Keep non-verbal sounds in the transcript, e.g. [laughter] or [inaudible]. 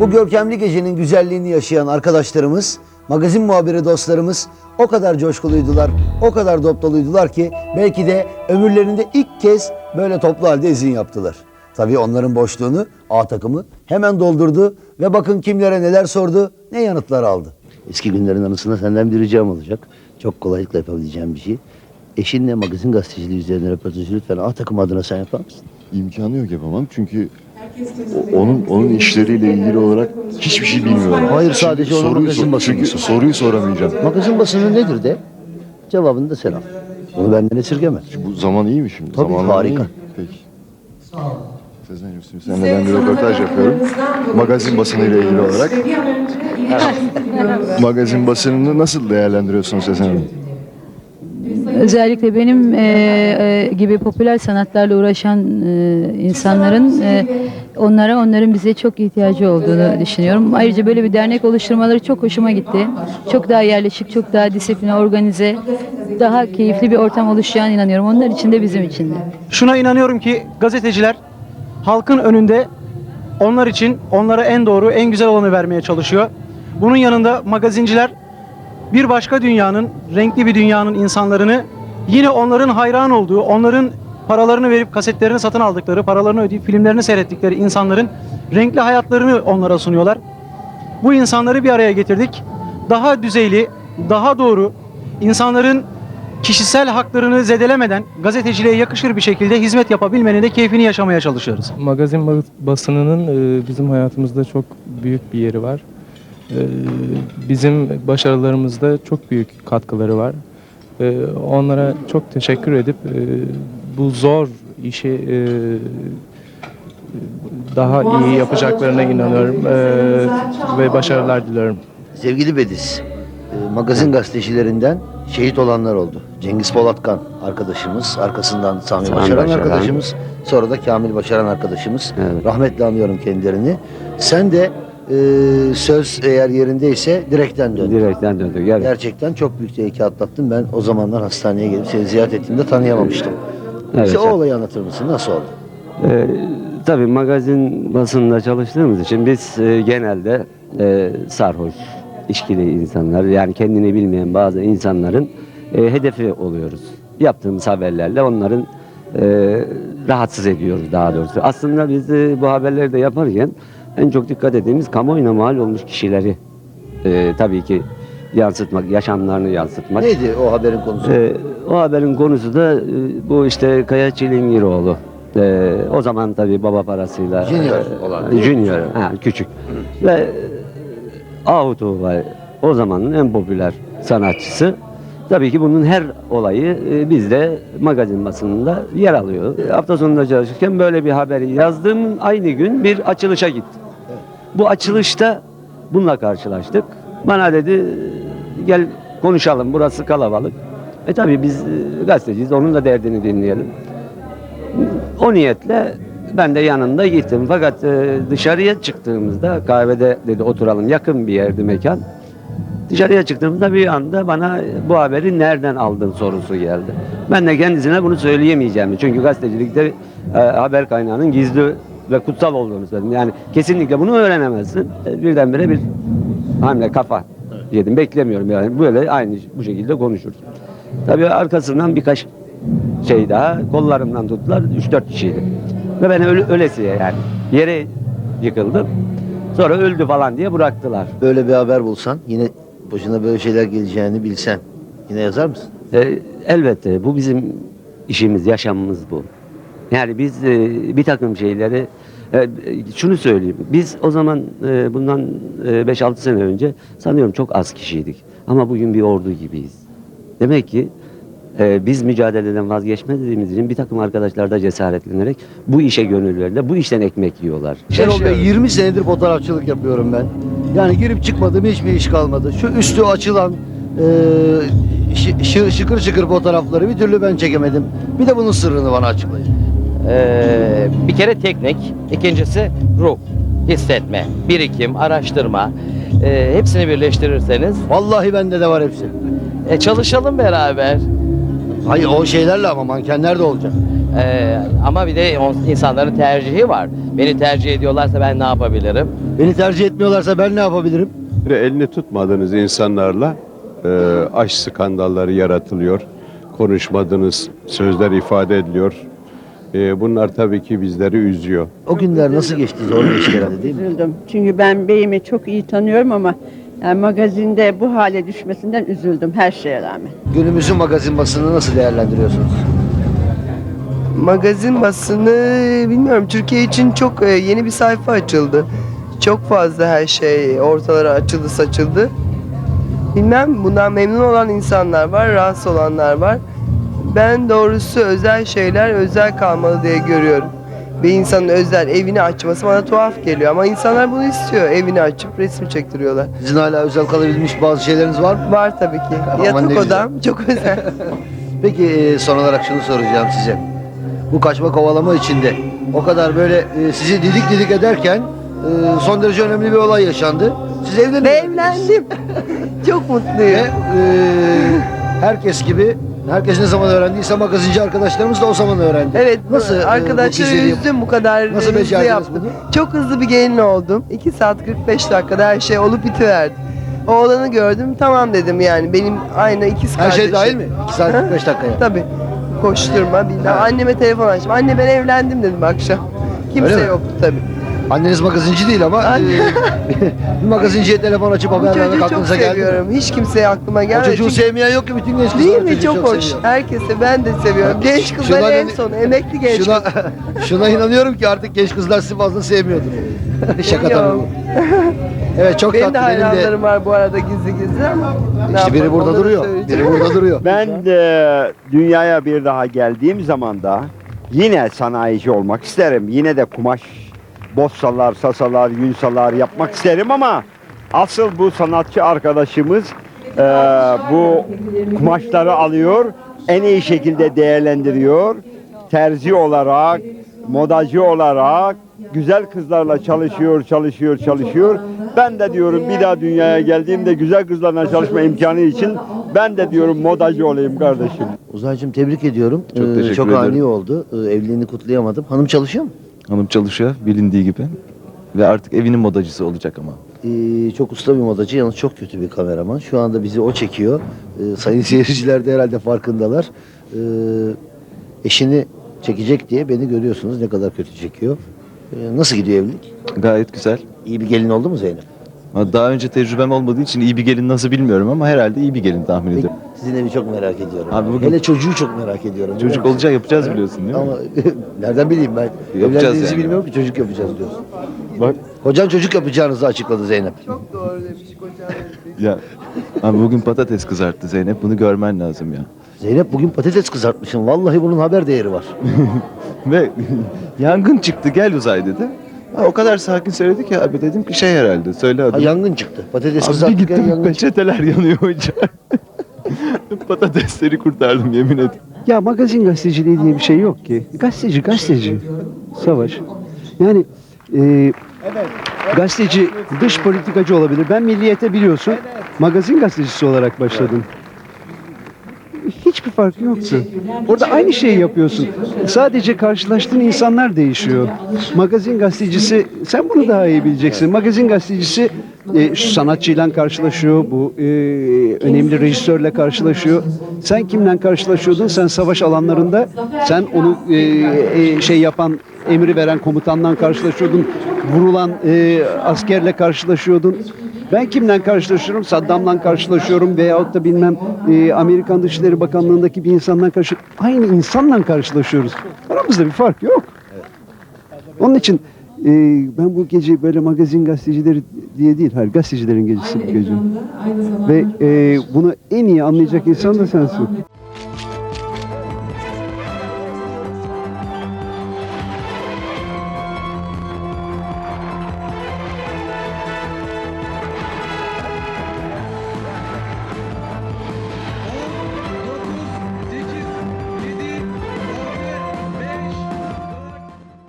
Bu görkemli gecenin güzelliğini yaşayan arkadaşlarımız, magazin muhabiri dostlarımız o kadar coşkuluydular, o kadar dop doluydular ki belki de ömürlerinde ilk kez böyle toplu halde izin yaptılar. Tabii onların boşluğunu A takımı hemen doldurdu ve bakın kimlere neler sordu, ne yanıtlar aldı. Eski günlerin anısında senden bir ricam olacak. Çok kolaylıkla yapabileceğim bir şey. Eşinle magazin gazeteciliği üzerine röportajı lütfen A takım adına sen yapar mısın? İmkanı yok yapamam çünkü onun onun işleriyle ilgili olarak hiçbir şey bilmiyorum. Hayır, sadece onun soruyu, magazin sor- basını. çünkü soruyu soramayacağım. Magazin basını nedir de? Cevabını da sen al. Bunu benden esirgeme. Bu zaman iyi mi şimdi? Tabii, Zamanlar harika. iyi mi? Peki. Sezen Yusuf, seninle ben bir röportaj yapıyorum. Magazin basınıyla ilgili olarak. [laughs] Magazin basınını nasıl değerlendiriyorsunuz Sezen Hanım? Özellikle benim e, e, gibi popüler sanatlarla uğraşan e, insanların e, onlara onların bize çok ihtiyacı olduğunu düşünüyorum. Ayrıca böyle bir dernek oluşturmaları çok hoşuma gitti. Çok daha yerleşik, çok daha disipline, organize, daha keyifli bir ortam oluşacağına inanıyorum. Onlar için de bizim için de. Şuna inanıyorum ki gazeteciler halkın önünde onlar için onlara en doğru, en güzel olanı vermeye çalışıyor. Bunun yanında magazinciler bir başka dünyanın, renkli bir dünyanın insanlarını yine onların hayran olduğu, onların paralarını verip kasetlerini satın aldıkları, paralarını ödeyip filmlerini seyrettikleri insanların renkli hayatlarını onlara sunuyorlar. Bu insanları bir araya getirdik. Daha düzeyli, daha doğru, insanların kişisel haklarını zedelemeden gazeteciliğe yakışır bir şekilde hizmet yapabilmenin de keyfini yaşamaya çalışıyoruz. Magazin ba- basınının e, bizim hayatımızda çok büyük bir yeri var. E, Bizim başarılarımızda çok büyük katkıları var. E, Onlara çok teşekkür edip e, bu zor işi e, daha iyi yapacaklarına inanıyorum e, ve başarılar diliyorum. Sevgili Bediz, e, magazin gazetecilerinden şehit olanlar oldu. Cengiz Polatkan arkadaşımız, arkasından Sami, Sami Başaran, Başaran. arkadaşımız, sonra da Kamil Başaran arkadaşımız. Evet. Rahmetle anıyorum kendilerini. Sen de e, söz eğer yerindeyse direkten döndün. Direkten döndük. Evet. Gerçekten çok büyük tehlike atlattın. Ben o zamanlar hastaneye gelip seni ziyaret ettiğimde tanıyamamıştım. Evet, Bize o olayı anlatır mısın? Nasıl oldu? Ee, tabii magazin basınında çalıştığımız için biz e, genelde e, sarhoş, içkili insanlar yani kendini bilmeyen bazı insanların e, hedefi oluyoruz. Yaptığımız haberlerle onların e, rahatsız ediyoruz daha doğrusu. Aslında biz e, bu haberleri de yaparken en çok dikkat ettiğimiz kamuoyuna mal olmuş kişileri e, tabii ki yansıtmak, yaşamlarını yansıtmak. Neydi o haberin konusu? Ee, o haberin konusu da e, bu işte Kaya Çilingiroğlu. Ee, o zaman tabii baba parasıyla Junior e, olan. Junior, ha, küçük. Ve e, Ahu Tuğba o zamanın en popüler sanatçısı. Tabii ki bunun her olayı e, bizde magazin basınında yer alıyor. Hafta sonunda çalışırken böyle bir haberi yazdığım aynı gün bir açılışa gittim. Bu açılışta bununla karşılaştık. Bana dedi gel konuşalım burası kalabalık. E tabii biz e, gazeteciyiz onun da derdini dinleyelim. O niyetle ben de yanında gittim. Fakat e, dışarıya çıktığımızda kahvede dedi oturalım yakın bir yerdi mekan. Dışarıya çıktığımda bir anda bana bu haberi nereden aldın sorusu geldi. Ben de kendisine bunu söyleyemeyeceğim. Çünkü gazetecilikte e, haber kaynağının gizli ve kutsal olduğunu söyledim. Yani kesinlikle bunu öğrenemezsin. E, birdenbire bir hamle kafa yedim. Beklemiyorum yani. Böyle aynı bu şekilde konuşuruz. Tabii arkasından birkaç şey daha kollarımdan tuttular. 3-4 kişiydi. Ve ben öyle, ölesiye yani yere yıkıldım. Sonra öldü falan diye bıraktılar. Böyle bir haber bulsan, yine başına böyle şeyler geleceğini bilsen yine yazar mısın? E, elbette bu bizim işimiz, yaşamımız bu. Yani biz e, bir takım şeyleri e, şunu söyleyeyim. Biz o zaman e, bundan e, 5-6 sene önce sanıyorum çok az kişiydik. Ama bugün bir ordu gibiyiz. Demek ki e, biz mücadeleden vazgeçmediğimiz için bir takım arkadaşlar da cesaretlenerek bu işe gönül verdiler. Bu işten ekmek yiyorlar. Şenol Bey 20 senedir fotoğrafçılık yapıyorum ben. Yani girip çıkmadığım hiçbir iş kalmadı. Şu üstü açılan e, şı- şı- şıkır şıkır fotoğrafları bir türlü ben çekemedim. Bir de bunun sırrını bana açıklayın. Ee, bir kere teknik, ikincisi ruh, hissetme, birikim, araştırma. Ee, hepsini birleştirirseniz Vallahi bende de var hepsi. e, çalışalım beraber. Hayır o şeylerle ama mankenler de olacak. Ee, ama bir de on- insanların tercihi var. Beni tercih ediyorlarsa ben ne yapabilirim? Beni tercih etmiyorlarsa ben ne yapabilirim? Ve elini tutmadığınız insanlarla e, aşk skandalları yaratılıyor. Konuşmadığınız sözler ifade ediliyor. E, bunlar tabii ki bizleri üzüyor. O günler nasıl geçti? Zor geçti herhalde değil mi? Üzüldüm. Çünkü ben beyimi çok iyi tanıyorum ama yani magazinde bu hale düşmesinden üzüldüm her şeye rağmen. Günümüzün magazin basını nasıl değerlendiriyorsunuz? Magazin basını bilmiyorum Türkiye için çok e, yeni bir sayfa açıldı. Çok fazla her şey ortalara açıldı saçıldı. Bilmem bundan memnun olan insanlar var, rahatsız olanlar var. Ben doğrusu özel şeyler özel kalmalı diye görüyorum. Bir insanın özel evini açması bana tuhaf geliyor ama insanlar bunu istiyor. Evini açıp resmi çektiriyorlar. Sizin hala özel kalabilmiş bazı şeyleriniz var mı? Var tabii ki. Aman ne Yatak güzel. odam çok [laughs] özel. Peki e, son olarak şunu soracağım size. Bu kaçma kovalama içinde o kadar böyle e, sizi didik didik ederken e, son derece önemli bir olay yaşandı. Siz [laughs] Ve evlendiniz. evlendim. çok Ve mutluyum. e, herkes gibi herkes ne zaman öğrendiyse magazinci arkadaşlarımız da o zaman öğrendi. Evet, Nasıl e, bu arkadaşları üzdüm bu kadar Nasıl hızlı becerdiniz yaptım. bunu? Çok hızlı bir gelin oldum. 2 saat 45 dakikada her şey olup bitiverdi. Oğlanı gördüm tamam dedim yani benim aynı ikiz Her şey dahil mi? 2 saat 45 dakikaya. Tabii. Koşturma bilmem. Anneme telefon açtım. Anne ben evlendim dedim akşam. Kimse Öyle mi? yoktu tabii. Anneniz magazinci değil ama e, bir magazinciye telefon açıp Bu haber vermek çocuğu çok aklınıza geldi. mi? seviyorum. Hiç kimseye aklıma O gelmedi. çocuğu Çünkü- sevmeyen yok ki bütün genç kızlar Değil o mi? çocuğu Çok hoş. seviyor. Herkese ben de seviyorum. Genç kızlar en son. Emekli genç Şuna, kız. [laughs] şuna inanıyorum ki artık genç kızlar sizi fazla sevmiyordur. Şaka tabii bu. [laughs] Evet çok Benim de tatlı. Benim de. hayranlarım var bu arada gizli gizli ama. ne İşte biri yapalım, burada onları duruyor. söyleyeceğim. Biri burada duruyor. [laughs] Ben de dünyaya bir daha geldiğim zaman da yine sanayici olmak isterim. Yine de kumaş, bossalar, sasalar, yunsalar yapmak isterim ama asıl bu sanatçı arkadaşımız eee, bu kumaşları alıyor, en iyi şekilde değerlendiriyor. Terzi olarak, modacı olarak güzel kızlarla çalışıyor, çalışıyor, çalışıyor. Ben de diyorum bir daha dünyaya geldiğimde güzel kızlarla çalışma imkanı için ben de diyorum modacı olayım kardeşim. Uzaycığım tebrik ediyorum. Çok Ee, teşekkür çok ederim. ani oldu. Ee, evliliğini kutlayamadım. Hanım çalışıyor mu? Hanım çalışıyor bilindiği gibi. Ve artık evinin modacısı olacak ama. Ee, çok usta bir modacı yalnız çok kötü bir kameraman. Şu anda bizi o çekiyor. Ee, sayın [laughs] seyirciler de herhalde farkındalar. Ee, eşini çekecek diye beni görüyorsunuz ne kadar kötü çekiyor. Ee, nasıl gidiyor evlilik? Gayet güzel. İyi bir gelin oldu mu Zeynep? Daha önce tecrübem olmadığı için iyi bir gelin nasıl bilmiyorum ama herhalde iyi bir gelin tahmin ediyorum. Sizin evi çok merak ediyorum. Abi bugün- Hele çocuğu çok merak ediyorum. Çocuk olacak yapacağız biliyorsun değil mi? Ama [laughs] nereden bileyim ben? Yapacağız Evlendiğinizi yani. bilmiyorum ki çocuk yapacağız diyorsun. Bak Kocan çocuk yapacağınızı açıkladı Zeynep. Çok doğru demiş kocam. ya. Abi bugün patates kızarttı Zeynep. Bunu görmen lazım ya. Zeynep bugün patates kızartmışsın. Vallahi bunun haber değeri var. [laughs] Ve [laughs] yangın çıktı gel uzay dedi. Ha, o kadar sakin söyledi ki abi dedim ki şey herhalde söyle Ha, adını. yangın çıktı. Patates Abi bir kızartırken gittim yangın çıktı. peçeteler yanıyor hocam. [laughs] Patatesleri kurtardım yemin ederim. Ya magazin gazeteciliği diye bir şey yok ki. Gazeteci gazeteci. Savaş. Yani e, gazeteci dış politikacı olabilir. Ben milliyete biliyorsun magazin gazetecisi olarak başladım. Hiçbir fark yoktu. Orada aynı şeyi yapıyorsun. Sadece karşılaştığın insanlar değişiyor. Magazin gazetecisi, sen bunu daha iyi bileceksin. Magazin gazetecisi e, şu sanatçıyla karşılaşıyor, bu e, önemli rejisörle karşılaşıyor. Sen kimle karşılaşıyordun? Sen savaş alanlarında, sen onu e, e, şey yapan, emri veren komutanla karşılaşıyordun. Vurulan e, askerle karşılaşıyordun. Ben kimle karşılaşıyorum? Saddam'la karşılaşıyorum veyahut da bilmem e, Amerikan Dışişleri Bakanlığı'ndaki bir insanla karşı aynı insanla karşılaşıyoruz. Aramızda bir fark yok. Onun için e, ben bu gece böyle magazin gazetecileri diye değil, hayır gazetecilerin gecesi bu gece. Ve e, bunu en iyi anlayacak insan da sensin.